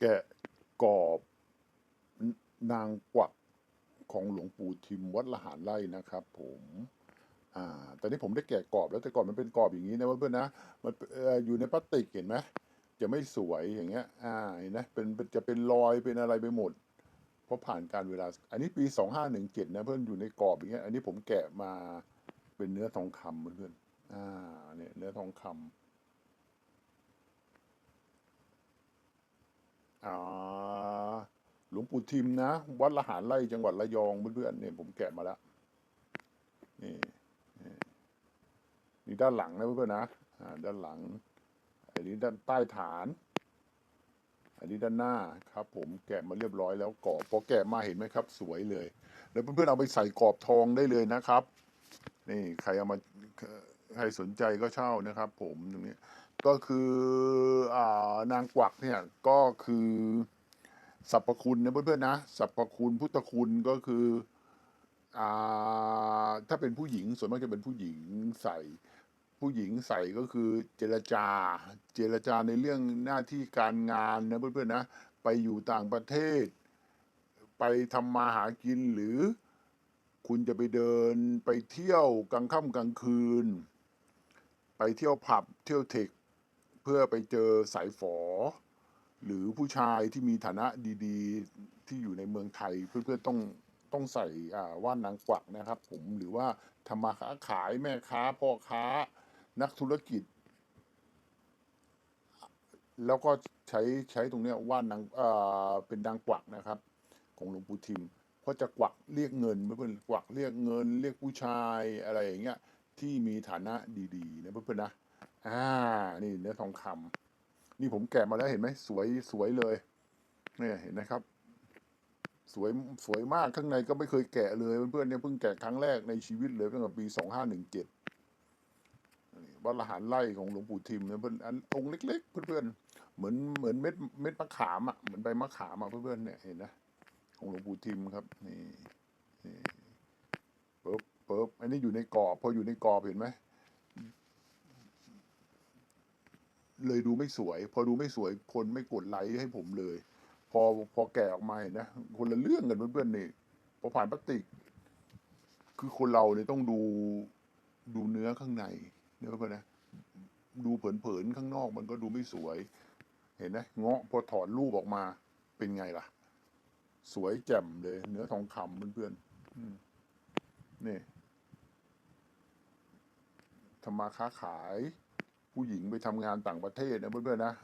แกะกรอบนางกวักของหลวงปู่ทิมวัดละหารไร่นะครับ ผมอ่าตอนนี้ผมได้แกะกรอบแล้วแต่ก่อนมันเป็นกรอบอย่างนี้นะเพื่อนๆนะมันออยู่ในพลาสติกเห็นไหมจะไม่สวยอย่างเงี้ย อ่าเห็นไหมเป็นจะเป็นรอยเป็นอะไรไปหมดเพราะผ่านการเวลา อันนี้ปีสองห้าหนึ่งเจ็ดนะเพื่อนอยู่ในกรอบอย่างเงี้ย อันนี้ผมแกะมาเป็นเนื้อทองคำเพื่อนๆอ่าเนี่ยเนื้อทองคำ อ่าหลวงปู่ทิมนะ วัดละหารไร่จังหวัดระยองเพื่อนๆเนี่ยผมแกะมาแล้วนี่นี่ด้านหลังนะเพื่อนๆนะอ่าด้านหลัง อันนี้ด้านใต้ฐาน อันนี้ด้านหน้าครับ ผมแกะมาเรียบร้อยแล้วกรอบพอแกะมาเห็นไหมครับ สวยเลย แล้วเพื่อนๆเอาไปใส่กรอบทองได้เลยนะครับ นี่ใครเอามาใครสนใจก็เช่านะครับ ผมตรงนี้ ก็คืออนางกวักเนี่ยก็คือสรรพคุณนะเพื่อนๆนะสรรพคุณพุทธคุณก็คืออถ้าเป็นผู้หญิงส่วนมากจะเป็นผู้หญิงใส่ ผู้หญิงใส่ก็คือเจรจา เจรจาในเรื่องหน้าที่การงานนะเพื่อนๆนะไปอยู่ต่างประเทศ ไปทำมาหากินหรือคุณจะไปเดินไปเที่ยวกลางค่ำกลางคืน ไปเที่ยวผับเที่ยวเทค เพื่อไปเจอสายฝอ หรือผู้ชายที่มีฐานะดีๆ ที่อยู่ในเมืองไทยเพื่อนๆต้องต้องใส่อ่าว่านนางกวักนะครับ ผมหรือว่าทำมาค้าขายแม่ค้าพ่อค้านักธุรกิจ แล้วก็ใช้ใช้ตรงเนี้ยว่านนางเอ่อเป็นนางกวักนะครับ ของหลวงปู่ทิมเพราะจะกวักเรียกเงินเพื่อนๆกวักเรียกเงิน เรียกผู้ชายอะไรอย่างเงี้ยที่มีฐานะดีๆนะเพื่อนๆนะ อ่า นี่เนื้อทองคำนี่ผมแกะมาแล้วเห็นไหมสวยสวยเลยเนี่ยเห็นไหมครับ สวยสวยมากข้างในก็ไม่เคยแกะเลยเพื่อนๆเนี่ยเพิ่งแกะครั้งแรกในชีวิตเลยตั้งแต่ปีสองห้าหนึ่งเจ็ดวัดละหารไร่ของหลวงปู่ทิมเนี่ยเพื่อนอันองค์เล็ก ๆ เพื่อนๆเหมือนเหมือนเม็ดเม็ดมะขามอะเหมือนใบมะขามอะเพื่อนๆเนี่ยเห็นนะของหลวงปู่ทิมครับ นี่นี่ปึ๊บปึ๊บอันนี้อยู่ในกรอบ พออยู่ในกรอบเห็นไหม เลยดูไม่สวย พอดูไม่สวยคนไม่กดไลค์ให้ผมเลย พอพอแกะออกมาเห็นนะคนละเรื่องกันเพื่อนๆนี่พอผ่านพลาสติก คือคนเราเนี่ยต้องดูดูเนื้อข้างในเนื้อเพื่อนนะดูเผินๆข้างนอกมันก็ดูไม่สวย เห็นไหมเงาะพอถอดรูปออกมาเป็นไงล่ะ สวยแจ่มเลย เนื้อทองคำเพื่อนๆนี่ทำมาค้าขาย ผู้หญิงไปทำงานต่างประเทศนะเพื่อนๆนะ